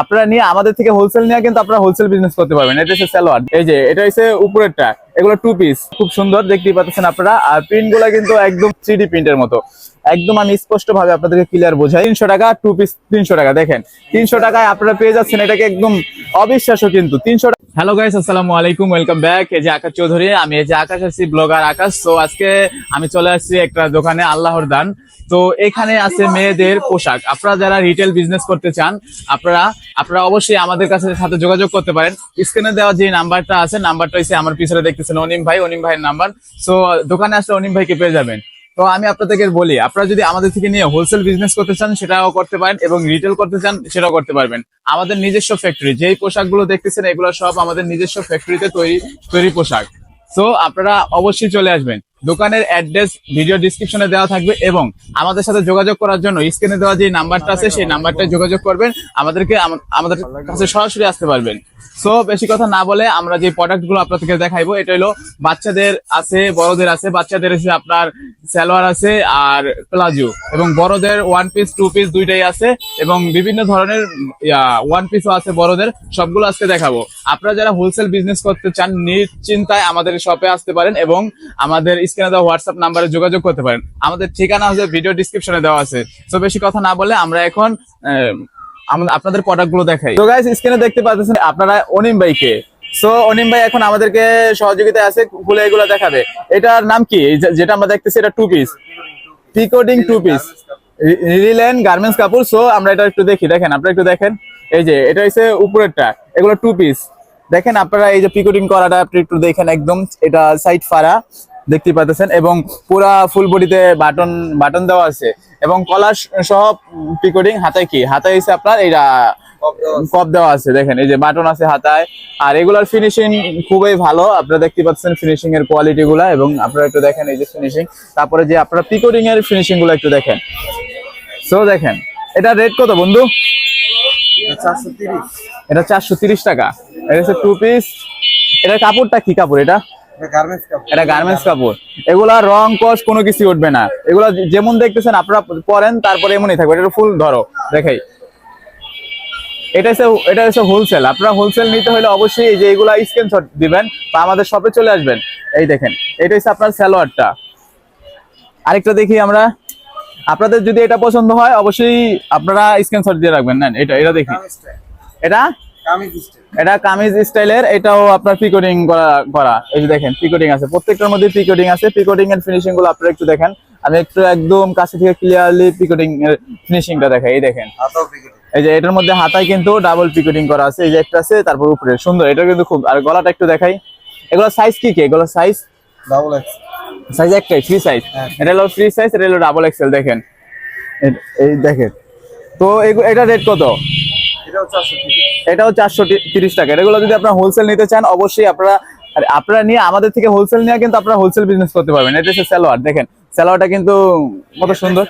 আপনারা নিয়ে আমাদের থেকে হোলসেল নিয়ে কিন্তু আপনারা হোলসেল বিজনেস করতে পারবেন। এটা হচ্ছে স্যালোয়ার এই যে, এটা হচ্ছে উপরেরটা। এগুলো টু পিস খুব সুন্দর, দেখতেই পাচ্ছেন আপনারা। আর প্রিন্টগুলা কিন্তু একদম থ্রি প্রিন্টের মতো। একদম আমি স্পষ্ট ভাবে আপনাদেরকে ক্লিয়ার বোঝাই। তিনশো টাকা টু পিস তিনশো টাকা, দেখেন। তিনশো টাকায় আপনারা পেয়ে যাচ্ছেন, এটাকে একদম অবিশ্বাস্য কিন্তু। তিনশো হ্যালো গাইস আসসালামু আলাইকুম ওয়েলকাম ব্যাক এই যে আকাশ চৌধুরী, আমি এই যে আকাশ আসছি ব্লগার আকাশ। তো আজকে আমি চলে আসছি একটা দোকানে, আল্লাহর দান। তো এখানে আছে মেয়েদের পোশাক। আপনারা যারা রিটেল বিজনেস করতে চান, আপনারা আপনারা অবশ্যই আমাদের কাছে সাথে যোগাযোগ করতে পারেন। স্ক্রিনে দেওয়া যে নাম্বারটা আছে নাম্বারটা হচ্ছে আমার পিছনে দেখতেছেন অনিম ভাই, অনিম ভাইয়ের নাম্বার। সো দোকানে আসলে অনিম ভাইকে পেয়ে যাবেন। তো আমি আপনাদেরকে বলি, আপনারা যদি আমাদের থেকে নিয়ে হোলসেল বিজনেস করতে চান, সেটাও করতে পারেন এবং রিটেল করতে চান, সেটাও করতে পারবেন। আমাদের নিজস্ব ফ্যাক্টরি যেই পোশাকগুলো দেখতেছেন, এগুলো সব আমাদের নিজস্ব ফ্যাক্টরিতে তৈরি তৈরি পোশাক। সো আপনারা অবশ্যই চলে আসবেন। দোকানের অ্যাড্রেস ভিডিও ডিসক্রিপশনে দেওয়া থাকবে এবং আমাদের সাথে যোগাযোগ করার জন্য স্ক্রিনে দেওয়া যে নাম্বারটা আছে, সেই নাম্বারটায় যোগাযোগ করবেন। আমাদেরকে আমাদের কাছে সরাসরি আসতে পারবেন। সো বেশি কথা না বলে আমরা যে প্রোডাক্টগুলো আপনাদেরকে দেখাইবো, এটা হলো বাচ্চাদের আছে, বড়দের আছে, বাচ্চাদের আছে আপনার সালোয়ার আছে আর প্লাজো এবং বড়দের ওয়ান পিস টু পিস দুইটাই আছে এবং বিভিন্ন ধরনের ওয়ান পিসও আছে বড়দের, সবগুলো আজকে দেখাবো। আপনারা যারা হোলসেল বিজনেস করতে চান, নিশ্চিন্তায় আমাদের শপে আসতে পারেন এবং আমাদের স্ক্রিনে দেওয়া হোয়াটসঅ্যাপ নাম্বারে যোগাযোগ করতে পারেন। আমাদের ঠিকানা হচ্ছে ভিডিও ডিসক্রিপশনে দেওয়া আছে। সো বেশি কথা না বলে আমরা এখন আপনাদের প্রোডাক্টগুলো দেখাই। তো গাইস স্ক্রিনে দেখতে পাচ্ছেন আপনারা অনিম ভাইকে। সো অনিম ভাই এখন আমাদেরকে সহযোগিতা আছে, খুলে এগুলো দেখাবে। এটার নাম কি? যেটা আমরা দেখতেছি, এটা টু পিস পিকোডিং টু পিস রিলেন গার্মেন্টস কাপড়। সো আমরা এটা একটু দেখি। দেখেন, আপনারা একটু দেখেন। এই যে, এটা হচ্ছে উপরেরটা। এগুলো টু পিস দেখেন, আপনারা এই যে পিকোডিং করাটা, আপনি একটু দেখেন একদম। এটা সাইড ফাড়া। দেখতে পাচ্ছেন এবং পুরা ফুল বডিতে বাটন বাটন দেওয়া আছে। এবং কলার সহ পিকোডিং হাতায় কি? হাতায় হচ্ছে আপনার এটা কপ দেওয়া আছে। দেখেন এই যে বাটন আছে হাতায়। আর এগুলার ফিনিশিং খুবই ভালো। আপনারা দেখতে পাচ্ছেন ফিনিশিং এর কোয়ালিটি গুলা এবং আপনারা একটু দেখেন এই যে ফিনিশিং তারপরে যে আপনারা পিকোডিং এর ফিনিশিংগুলো একটু দেখেন। সো দেখেন এটা রেট কত বন্ধু? চারশো তিরিশ। এটা চারশো তিরিশ টাকা। এটা হচ্ছে টু পিস এটা কাপড়টা কি কাপড় এটা? এটা গার্মেন্টস কাপড়। এগুলা রং কস কোনো কিছু উঠবে না। এগুলা যেমন দেখতেছেন আপনারা পরেন তারপরে এমনই থাকবে। এটা ফুল ধরো দেখাই। এটা হচ্ছে এটা হচ্ছে হোলসেল আপনারা হোলসেল নিতে হলে অবশ্যই যে এগুলা স্ক্রিনশট দিবেন বা আমাদের শপে চলে আসবেন। এই দেখেন এটা হচ্ছে আপনার স্যালোয়ারটা আরেকটা দেখি আমরা। আপনাদের যদি এটা পছন্দ হয় অবশ্যই আপনারা স্ক্রিনশট দিয়ে রাখবেন। নেন এটা এটা দেখি। এটা? এটা কামিজ স্টাইলের এটাও আপনার পিকোডিং করা করা। এই যে দেখেন পিকোডিং আছে। প্রত্যেকটার মধ্যে পিকোডিং আছে। পিকোডিং এর ফিনিশিংগুলো আপনারা একটু দেখেন। আমি একটু একদম কাছে থেকে ক্লিয়ারলি পিকোডিং এর ফিনিশিংটা দেখাই। এই দেখেন। এই যে এটার মধ্যে হাতায় কিন্তু ডাবল পিকোডিং করা আছে। এই যে একটা আছে তারপর উপরে। সুন্দর। এটা কিন্তু খুব আর গলাটা একটু দেখাই। এগুলো সাইজ কি কি? এগুলো সাইজ ডাবল এক্স সাইজ একটাই ফ্রি সাইজ হ্যাঁ। এটা হলো ফ্রি সাইজ এটা হলো ডাবল এক্সেল দেখেন। এই দেখেন। তো এটা রেট কত? এটাও চারশো তিরিশ। টাকা। এগুলো যদি আপনারা হোলসেল নিতে চান, অবশ্যই আপনারা আপনারা নিয়ে আমাদের থেকে হোলসেল নিয়ে কিন্তু আপনারা হোলসেল বিজনেস করতে পারবেন। এটা হচ্ছে সালোয়ার। দেখেন, সালোয়ারটা কিন্তু কত সুন্দর।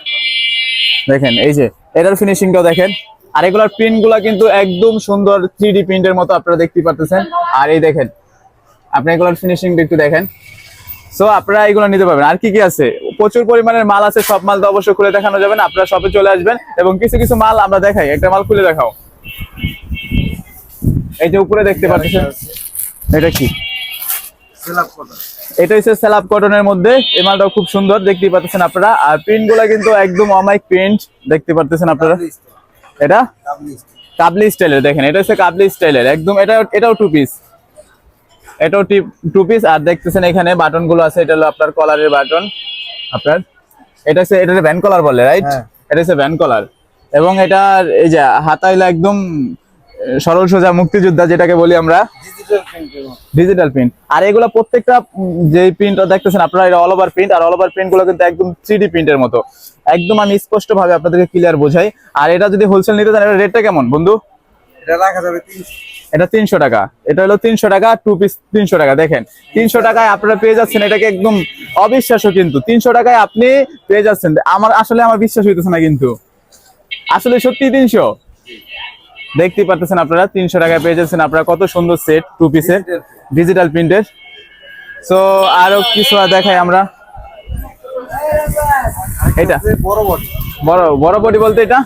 দেখেন, এই যে, এটার ফিনিশিংটাও দেখেন। আর এগুলোর প্রিন্টগুলা কিন্তু একদম সুন্দর থ্রি ডি প্রিন্টের মতো আপনারা দেখতে পারতেছেন। আর এই দেখেন, আপনি এগুলোর ফিনিশিংটা একটু দেখেন। সো আপনারা এগুলো নিতে পারবেন। আর কি কি আছে? প্রচুর পরিমাণের মাল আছে। সব মাল তো অবশ্যই খুলে দেখানো যাবে না। আপনারা শপে চলে আসবেন এবং কিছু কিছু মাল আমরা দেখাই। একটা মাল খুলে দেখাও। এই যে উপরে দেখতে পাচ্ছেন এটা কি? এটা হচ্ছে স্যালাপ কটনের মধ্যে। এই মালটাও খুব সুন্দর দেখতে পাচ্ছেন আপনারা। আর প্রিন্টগুলা কিন্তু একদম অমাইক প্রিন্ট দেখতে পাচ্ছেন আপনারা। এটা? কাবলি স্টাইল কাবলি স্টাইলের দেখেন এটা হচ্ছে কাবলি স্টাইলের। একদম এটা এটাও টু পিস এটাও টু পিস আর দেখতেছেন এখানে বাটনগুলো আছে এটা হলো আপনার কলারের বাটন আপনার। এটা হচ্ছে এটা ভ্যান কলার বলে রাইট হ্যাঁ। এটা হচ্ছে ভ্যান কলার এবং এটা এই যে হাতা হইল একদম সরল সোজা মুক্তিযোদ্ধা যেটাকে বলি আমরা। ডিজিটাল প্রিন্ট আর এগুলো প্রত্যেকটা যে প্রিন্ট দেখতেছেন আপনারা এটা অল ওভার প্রিন্ট আর অল ওভার প্রিন্টগুলো কিন্তু একদম থ্রি প্রিন্টের মতো। একদম আমি স্পষ্ট ভাবে আপনাদেরকে ক্লিয়ার বোঝাই। আর এটা যদি হোলসেল নিতে চান এটা রেটটা কেমন বন্ধু? এটা তিনশো। টাকা। এটা হলো তিনশো টাকা টু পিস তিনশো টাকা দেখেন। তিনশো টাকায় আপনারা পেয়ে যাচ্ছেন এটাকে একদম অবিশ্বাস্য কিন্তু। তিনশো টাকায় আপনি পেয়ে যাচ্ছেন। আমার আসলে আমার বিশ্বাস হইতেছে না কিন্তু। আসলে সত্যি তিনশো। দেখতে পারতেছেন আপনারা তিনশো টাকায় পেয়ে যাচ্ছেন আপনারা। কত সুন্দর সেট টু পিসের ডিজিটাল প্রিন্টের সো আরও কিছু দেখাই আমরা। এটা? বড় বড় বলতে এটা?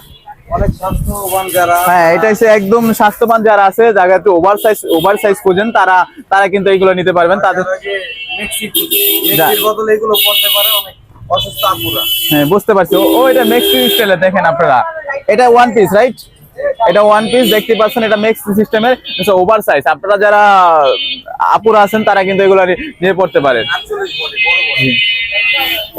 হ্যাঁ এটা হচ্ছে একদম স্বাস্থ্যবান যারা আছে যারা একটু ওভার সাইজ ওভার সাইজ খোঁজেন তারা তারা কিন্তু নিতে পারবেন। তাদের বদলে এগুলো পারে অনেক অসুস্থ হ্যাঁ বুঝতে পারছি। ও- ও এটা মেক্সি স্টাইলে দেখেন আপনারা। এটা ওয়ান পিস রাইট এটা ওয়ান পিস দেখতে পাচ্ছেন, এটা মেক্স সিস্টেমের ওভার সাইজ আপনারা যারা আপুরা আছেন, তারা কিন্তু এগুলো নিয়ে পড়তে পারেন।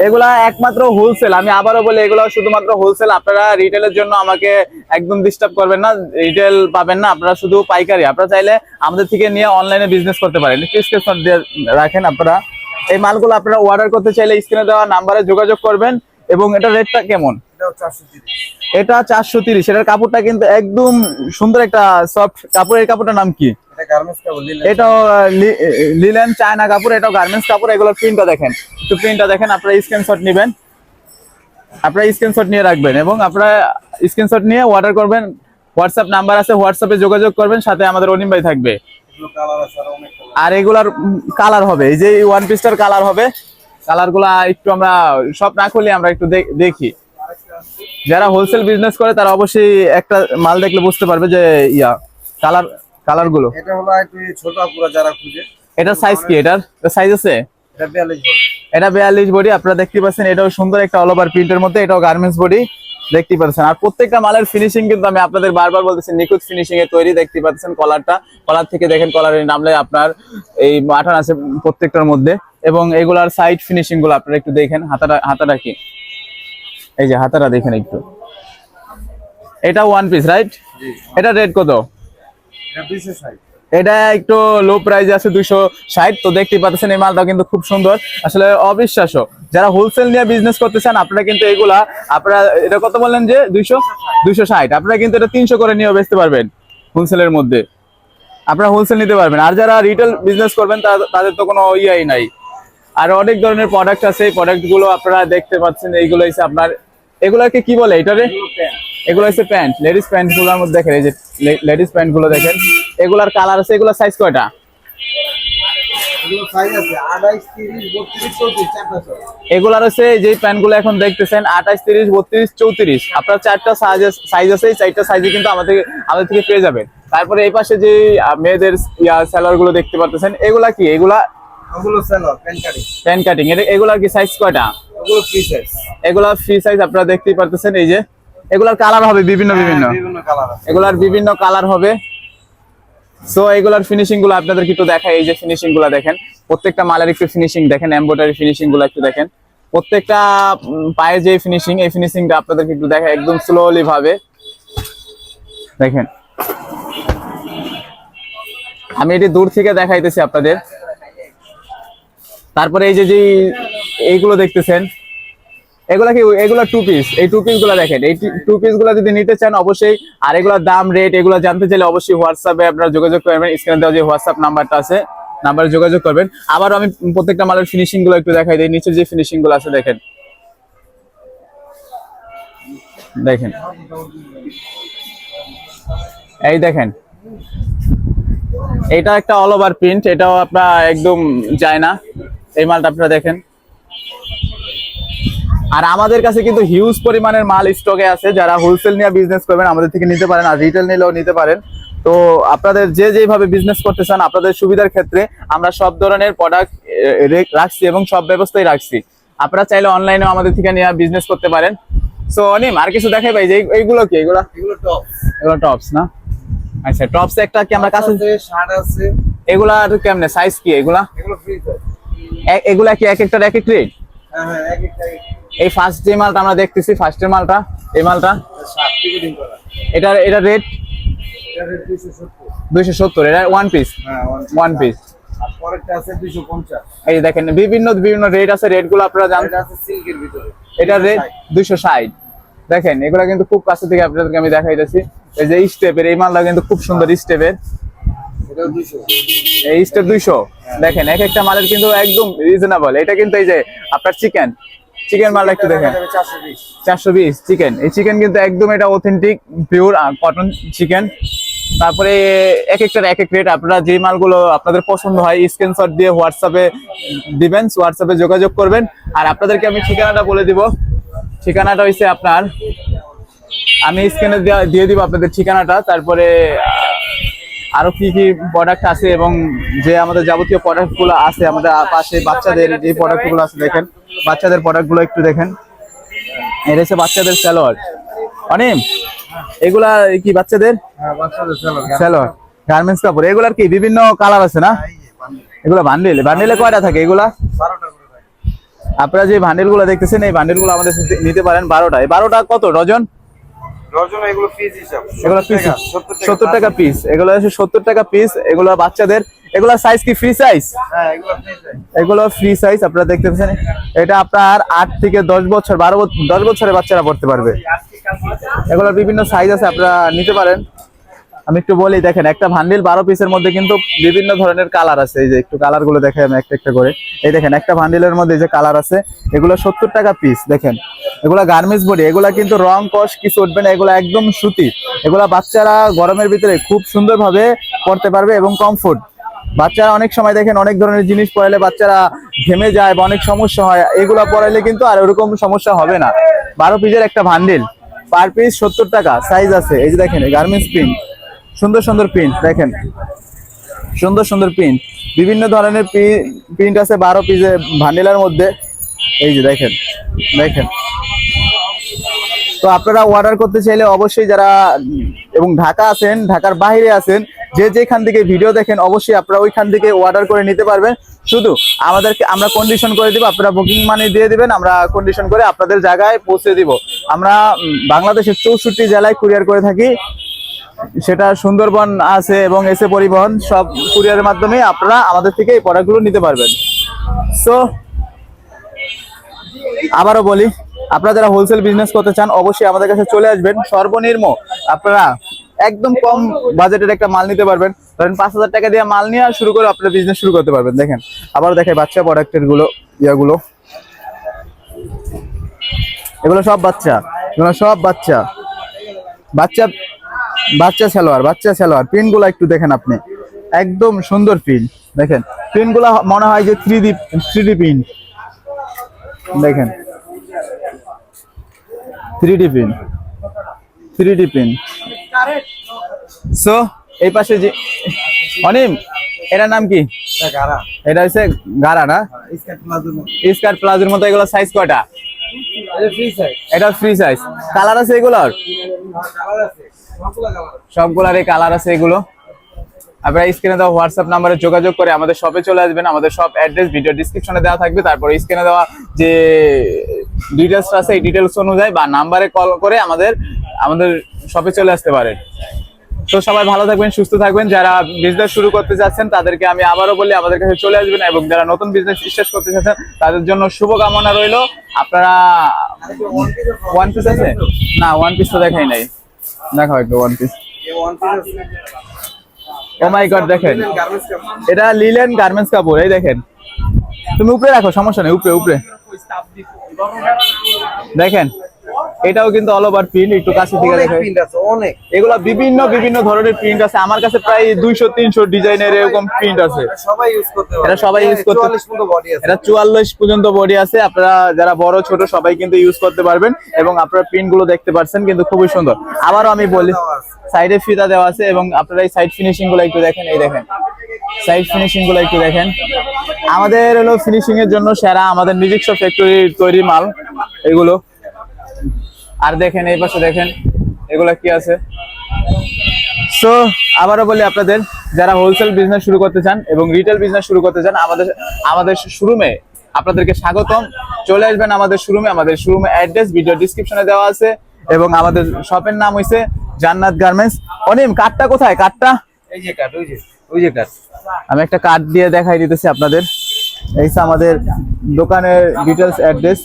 এগুলা একমাত্র হোলসেল আমি আবারও বলি, এগুলো শুধুমাত্র হোলসেল আপনারা রিটেলের জন্য আমাকে একদম ডিস্টার্ব করবেন না। রিটেল পাবেন না। আপনারা শুধু পাইকারি। আপনারা চাইলে আমাদের থেকে নিয়ে অনলাইনে বিজনেস করতে পারেন। ডিসক্রিপশন দিয়ে রাখেন আপনারা। এই মালগুলো আপনারা অর্ডার করতে চাইলে স্ক্রিনে দেওয়া নাম্বারে যোগাযোগ করবেন। এবং এটা রেটটা কেমন? এটা চারশো তিরিশ। এটার কাপড়টা কিন্তু একদম সুন্দর একটা সফট কাপড়ের কাপড়টার নাম কি? এটাও লিলেন চায়না কাপড় এটাও গার্মেন্টস কাপড়। এগুলোর প্রিন্টটা দেখেন। একটু প্রিন্টটা দেখেন আপনারা স্ক্রিনশট নেবেন। আপনারা স্ক্রিনশট নিয়ে রাখবেন এবং আপনারা স্ক্রিনশট নিয়ে অর্ডার করবেন। হোয়াটসঅ্যাপ নাম্বার আছে হোয়াটসঅ্যাপে যোগাযোগ করবেন সাথে আমাদের অনিম ভাই থাকবে। আর এগুলার কালার হবে এই যে ওয়ান পিসটার কালার হবে কালারগুলা একটু আমরা সব না খুলে আমরা একটু দেখি। যারা হোলসেল বিজনেস করে তারা অবশ্যই একটা মাল দেখলে বুঝতে পারবে যে ইয়া কালার কালারগুলো। এটা হলো একটু ছোট আপুরা যারা খুঁজে। এটার সাইজ কি? এটার? সাইজ আছে? এটা বিয়াল্লিশ বডি। এটা বিয়াল্লিশ বডি আপনারা দেখতে পাচ্ছেন এটাও সুন্দর একটা অল ওভার প্রিন্টের মধ্যে এটাও গার্মেন্টস বডি দেখতে পাচ্ছেন। আর প্রত্যেকটা মালের ফিনিশিং কিন্তু আমি আপনাদের বারবার বলতেছি নিখুঁত ফিনিশিং এ তৈরি দেখতে পাচ্ছেন কলারটা কলার থেকে দেখেন কলারের নামলে আপনার এই বাটন আছে প্রত্যেকটার মধ্যে। এবং এগুলার সাইড ফিনিশিংগুলো আপনারা একটু দেখেন হাতাটা হাতাটা কি? এই যে হাতাটা দেখেন একটু। এটা ওয়ান পিস রাইট এটা রেট কত? এটা একটু লো প্রাইস আছে দুইশো ষাট তো দেখতে পাচ্ছেন এই মালটা কিন্তু খুব সুন্দর। আসলে অবিশ্বাস্য। যারা হোলসেল নিয়ে বিজনেস করতে চান আপনারা কিন্তু এগুলা আপনারা এটা কত বললেন যে? দুইশো? দুইশো ষাট। আপনারা কিন্তু এটা তিনশো করে নিয়ে বেচতে পারবেন হোলসেলের মধ্যে। আপনারা হোলসেল নিতে পারবেন। আর যারা রিটেল বিজনেস করবেন তাদের তো কোনো ইয়েই নাই। আর অনেক ধরনের প্রোডাক্ট আছে এই প্রোডাক্টগুলো আপনারা দেখতে পাচ্ছেন এইগুলো হচ্ছে আপনার এগুলোকে কি বলে এটারে এগুলো হচ্ছে প্যান্ট লেডিস প্যান্টগুলোর মধ্যে দেখেন এই যে লেডিস প্যান্টগুলো দেখেন এগুলার কালার আছে এগুলোর সাইজ কয়টা? এগুলার হচ্ছে যে প্যান্টগুলো এখন দেখতেছেন আঠাশ তিরিশ বত্রিশ চৌত্রিশ। আপনার চারটা সাইজ সাইজ আছে এই চারটা সাইজে কিন্তু আমাদের আমাদের থেকে পেয়ে যাবেন। তারপরে এই পাশে যে মেয়েদের ইয়া সেলারগুলো দেখতে পাচ্ছেন এগুলা কি? এগুলা ওগুলো sailor pant cutting pant cutting এগুলার কি সাইজ কয়টা? ওগুলো ফ্রি সাইজ এগুলা ফ্রি সাইজ আপনারা দেখতেই পারতেছেন এই যে। এগুলার কালার হবে বিভিন্ন বিভিন্ন হ্যাঁ, বিভিন্ন। কালার আছে। এগুলার বিভিন্ন কালার হবে। সো এগুলার ফিনিশিংগুলো আপনাদের একটু দেখাই এই যে ফিনিশিংগুলো দেখেন। প্রত্যেকটা মালের একটু ফিনিশিং দেখেন এমব্রয়ডারি ফিনিশিংগুলো একটু দেখেন। প্রত্যেকটা পায়ের যে ফিনিশিং এই ফিনিশিংটা আপনাদেরকে একটু দেখা একদম স্লোলি ভাবে। দেখেন। আমি এটি দূর থেকে দেখাইতেছি আপনাদের। তারপরে এই যে যে এইগুলো দেখতেছেন, এগুলা কি, এগুলা টু পিস এই টু পিসগুলা দেখেন, এই টু পিসগুলা যদি নিতে চান, অবশ্যই আর এগুলোর দাম রেট এগুলো জানতে চাইলে অবশ্যই হোয়াটসঅ্যাপে আপনারা যোগাযোগ করবেন স্ক্রিনে দেওয়া যে হোয়াটসঅ্যাপ নাম্বারটা আছে নাম্বারে যোগাযোগ করবেন। আবার আমি প্রত্যেকটা মালের ফিনিশিংগুলো একটু দেখাই দিই নিচে যে ফিনিশিংগুলো আছে দেখেন। দেখেন। এই দেখেন। এটা একটা অল ওভার প্রিন্ট এটাও আপনার একদম যায় না। এই মালটা আপনারা দেখেন। আর আমাদের কাছে কিন্তু হিউজ পরিমাণের মাল স্টকে আছে যারা হোলসেল নিয়ে বিজনেস করবেন আমাদের থেকে নিতে পারেন আর রিটেল নিলেও নিতে পারেন। তো আপনাদের যে যেভাবে বিজনেস করতে চান আপনাদের সুবিধার ক্ষেত্রে আমরা সব ধরনের প্রোডাক্ট রাখছি এবং সব ব্যবস্থাই রাখছি। আপনারা চাইলে অনলাইনেও আমাদের থেকে নিয়ে বিজনেস করতে পারেন। সো অনিম আর কিছু দেখাই ভাই যে এইগুলো কি? এগুলো? এগুলো টপ এগুলো টপস না? আচ্ছা টপস একটা কি আমরা কাছে আছে শার্ট আছে। এগুলা কেমনে? সাইজ কি এগুলা? এগুলো ফ্রি সাইজ এগুলা কি এক একটার এক এক রেট হ্যাঁ হ্যাঁ একটা এই ফার্স্ট যে মালটা আমরা দেখতেছি ফার্স্টের মালটা এই মালটা? একটা এটার এটা রেট এটা রেট দুইশো সত্তর। এটা ওয়ান পিস। ওয়ান পিস এই দেখেন বিভিন্ন বিভিন্ন রেট আছে রেটগুলো আপনারা জানেন এটা আছে সিল্কের ভিতরে। এটা রেট দুইশো ষাট। দেখেন এগুলা কিন্তু খুব কাছে থেকে আপনাদেরকে আমি দেখাইতেছি। এই যে স্টেপের এই মালটা কিন্তু খুব সুন্দর স্টেপের এটাও এই স্টেপ দুইশো। দেখেন এক একটা মালের কিন্তু একদম রিজনেবল এটা কিন্তু এই যে আপনার চিকেন চিকেন মালটা একটু দেখেন। চারশো বিশ। চিকেন এই চিকেন কিন্তু একদম এটা অথেন্টিক পিওর কটন চিকেন তারপরে এক একটার এক এক রেট আপনারা যে মালগুলো আপনাদের পছন্দ হয় স্ক্রিনশট দিয়ে হোয়াটসঅ্যাপে দিবেন হোয়াটসঅ্যাপে যোগাযোগ করবেন। আর আপনাদেরকে আমি ঠিকানাটা বলে দিব। ঠিকানাটা হচ্ছে আপনার। আমি স্ক্রিনে দিয়ে দিব আপনাদের ঠিকানাটা। তারপরে আরও কি কি প্রোডাক্ট আছে এবং যে আমাদের যাবতীয় প্রোডাক্টগুলো আছে আমাদের পাশে বাচ্চাদের যে প্রোডাক্টগুলো আছে দেখেন। বাচ্চাদের প্রোডাক্টগুলো একটু দেখেন। এটা হচ্ছে বাচ্চাদের স্যালোয়ার অনিম এগুলা কি বাচ্চাদের? হ্যাঁ স্যালোয়ার গার্মেন্টস কাপড়। এগুলার কি বিভিন্ন কালার আছে না? এগুলো বান্ডিল বান্ডিলে কয়টা থাকে এগুলা? আপনারা যে বান্ডিলগুলো দেখতেছেন এই বান্ডিলগুলো আমাদের নিতে পারেন বারোটা। এই বারোটা কত? ডজন? ডজন এগুলো পিস হিসাব। এগুলো পিস সত্তর সত্তর টাকা পিস এগুলো হচ্ছে সত্তর টাকা পিস এগুলো বাচ্চাদের এগুলো সাইজ কি ফ্রি সাইজ হ্যাঁ এগুলো পিস এগুলো ফ্রি সাইজ আপনারা দেখতে পাচ্ছেন এটা আপনার আট থেকে দশ বছর বারো দশ বছরের বাচ্চারা পড়তে পারবে। এগুলোর বিভিন্ন সাইজ আছে আপনারা নিতে পারেন। আমি একটু বলি, দেখেন, একটা ভান্ডিল বারো পিসের মধ্যে কিন্তু বিভিন্ন ধরনের কালার আছে। এই যে একটু কালারগুলো দেখে আমি একটা একটা করে। এই দেখেন, একটা ভান্ডিলের মধ্যে যে কালার আছে, এগুলো সত্তর টাকা পিস দেখেন। এগুলা গার্মেন্টস বডি এগুলা কিন্তু রং কষ কিছু উঠবে না, এগুলো একদম সুতি। এগুলা বাচ্চারা গরমের ভিতরে খুব সুন্দরভাবে পড়তে পারবে এবং কমফোর্ট বাচ্চারা অনেক সময় দেখেন, অনেক ধরনের জিনিস পরাইলে বাচ্চারা ঘেমে যায় বা অনেক সমস্যা হয়, এগুলা পরাইলে কিন্তু আর ওরকম সমস্যা হবে না। বারো পিসের একটা ভান্ডিল পার পিস সত্তর টাকা সাইজ আছে। এই যে দেখেন গার্মেন্টস প্রিন্ট সুন্দর সুন্দর প্রিন্ট দেখেন। সুন্দর সুন্দর প্রিন্ট বিভিন্ন ধরনের প্রিন্ট আছে, বারো পিসের ভান্ডিলের মধ্যে। এই যে দেখেন দেখেন। তো আপনারা অর্ডার করতে চাইলে অবশ্যই যারা, এবং ঢাকা আছেন, ঢাকার বাইরে আছেন, যে যেখান থেকে ভিডিও দেখেন, অবশ্যই আপনারা ওইখান থেকে অর্ডার করে নিতে পারবেন। শুধু আমাদেরকে, আমরা কন্ডিশন করে দিব, আপনারা বুকিং মানি দিয়ে দিবেন, আমরা কন্ডিশন করে আপনাদের জায়গায় পৌঁছে দিব। আমরা বাংলাদেশের চৌষট্টি জেলায় কুরিয়ার করে থাকি। সেটা সুন্দরবন আছে এবং এসে পরিবহন সব কুরিয়ারের মাধ্যমে আপনারা আমাদের থেকে এই প্রোডাক্টগুলো নিতে পারবেন। সো আবারও বলি, আপনারা যারা হোলসেল বিজনেস করতে চান, অবশ্যই আমাদের কাছে চলে আসবেন। সর্বনিম্ন আপনারা একদম কম বাজেটের একটা মাল নিতে পারবেন। ধরেন পাঁচ হাজার টাকা দিয়ে মাল নিয়ে শুরু করে আপনারা বিজনেস শুরু করতে পারবেন। দেখেন আবার দেখে বাচ্চা প্রোডাক্টেরগুলো, ইয়াগুলো। এগুলো সব বাচ্চা, এগুলো সব বাচ্চা। বাচ্চা বাচ্চা সালোয়ার বাচ্চা সালোয়ার। প্রিন্টগুলো একটু দেখেন আপনি। একদম সুন্দর প্রিন্ট দেখেন। প্রিন্টগুলো মনে হয় যে three D three D print. দেখেন। Three D print. Three D print. So এই পাশে যে অনিম এটার নাম কি? এটা হচ্ছে গারা না? প্লাজো স্কার্ট প্লাজোর মতো। এগুলো সাইজ কয়টা? এটা ফ্রি সাইজ এটা ফ্রি সাইজ কালার আছে এগুলোর? কালার আছে। সবগুলা কালার সবগুলারই কালার আছে এগুলো। আপনারা স্ক্রিনে দেওয়া হোয়াটসঅ্যাপ নাম্বারে যোগাযোগ করে আমাদের শপে চলে আসবেন। আমাদের সব অ্যাড্রেস ভিডিও ডিসক্রিপশনে দেওয়া থাকবে। তারপরে স্ক্রিনে দেওয়া যে ডিটেলস আছে, এই ডিটেলস অনুযায়ী বা নাম্বারে কল করে আমাদের আমাদের শপে চলে আসতে পারেন। তো সবাই ভালো থাকবেন, সুস্থ থাকবেন। যারা বিজনেস শুরু করতে যাচ্ছেন, তাদেরকে আমি আবারও বলি, আমাদের কাছে চলে আসবেন এবং যারা নতুন বিজনেস স্টার্ট করতে চাচ্ছেন তাদের জন্য শুভকামনা রইল। আপনারা ওয়ান পিস আছে? না ওয়ান পিস তো দেখাই নাই। দেখাও একটু one piece oh my god দেখেন। এটা লিলেন গার্মেন্টস কাপড়, এই দেখেন। তুমি উপরে রাখো, সমস্যা নেই, উপরে উপরে। দেখেন। এটাও কিন্তু অল ওভার প্রিন্ট একটু কাছে থেকে দেখেন। প্রিন্ট আছে অনেক। এগুলো বিভিন্ন বিভিন্ন ধরনের প্রিন্ট আছে। আমার কাছে প্রায় দুইশো তিনশো ডিজাইনের এরকম প্রিন্ট আছে। সবাই ইউজ করতে পারে। এটা সবাই use করতে- 44 পর্যন্ত বডি আছে। এটা চুয়াল্লিশ পর্যন্ত বডি আছে। আপনারা যারা বড় ছোট সবাই কিন্তু ইউজ করতে পারবেন। এবং আপনারা প্রিন্টগুলো দেখতে পাচ্ছেন কিন্তু খুবই সুন্দর। আবারও আমি বলি সাইডে ফিতা দেওয়া আছে এবং আপনারা এই সাইড ফিনিশিংগুলো একটু দেখেন এই দেখেন। সাইড ফিনিশিংগুলো একটু দেখেন। আমাদের হলো ফিনিশিং এর জন্য সেরা আমাদের নিজস্ব ফ্যাক্টরির তৈরি মাল এগুলো। আর দেখেন এই পাশে দেখেন এগুলা কি আছে? সো আবারও বলি আপনাদের যারা হোলসেল বিজনেস শুরু করতে চান এবং রিটেল বিজনেস শুরু করতে চান আমাদের আমাদের শোরুমে আপনাদেরকে স্বাগতম। চলে আসবেন আমাদের শোরুমে আমাদের শোরুমে অ্যাড্রেস ভিডিও ডিসক্রিপশনে দেওয়া আছে এবং আমাদের শপের নাম হইছে জান্নাত গার্মেন্টস অনিম কার্ডটা কোথায়? কার্ডটা এই যে কাট ওই যে ওই যে কাট আমি একটা কার্ড দিয়ে দেখাই দিতেছি আপনাদের। এই আমাদের দোকানের ডিটেলস অ্যাড্রেস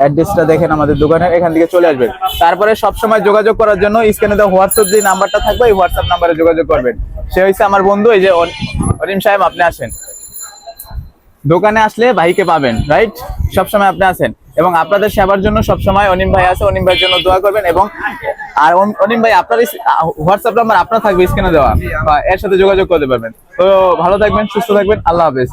অ্যাড্রেসটা দেখেন আমাদের দোকানের, এখান থেকে চলে আসবেন। তারপরে সবসময় যোগাযোগ করার জন্য স্ক্রিনে দেওয়া হোয়াটসঅ্যাপ যে নাম্বারটা থাকবে এই হোয়াটসঅ্যাপ নাম্বারে যোগাযোগ করবেন। সে হচ্ছে আমার বন্ধু, এই যে অনিম সাহেব, আপনি আসেন। দোকানে আসলে ভাইকে পাবেন, রাইট? সবসময় আপনি আছেন এবং আপনাদের সেবার জন্য সবসময় অনিম ভাই আছে, অনিম ভাইয়ের জন্য দোয়া করবেন এবং আর অনিম ভাই, আপনার হোয়াটসঅ্যাপ নাম্বার আপনার থাকবে স্ক্রিনে দেওয়া এর সাথে যোগাযোগ করতে পারবেন। তো ভালো থাকবেন, সুস্থ থাকবেন, আল্লাহ হাফেজ।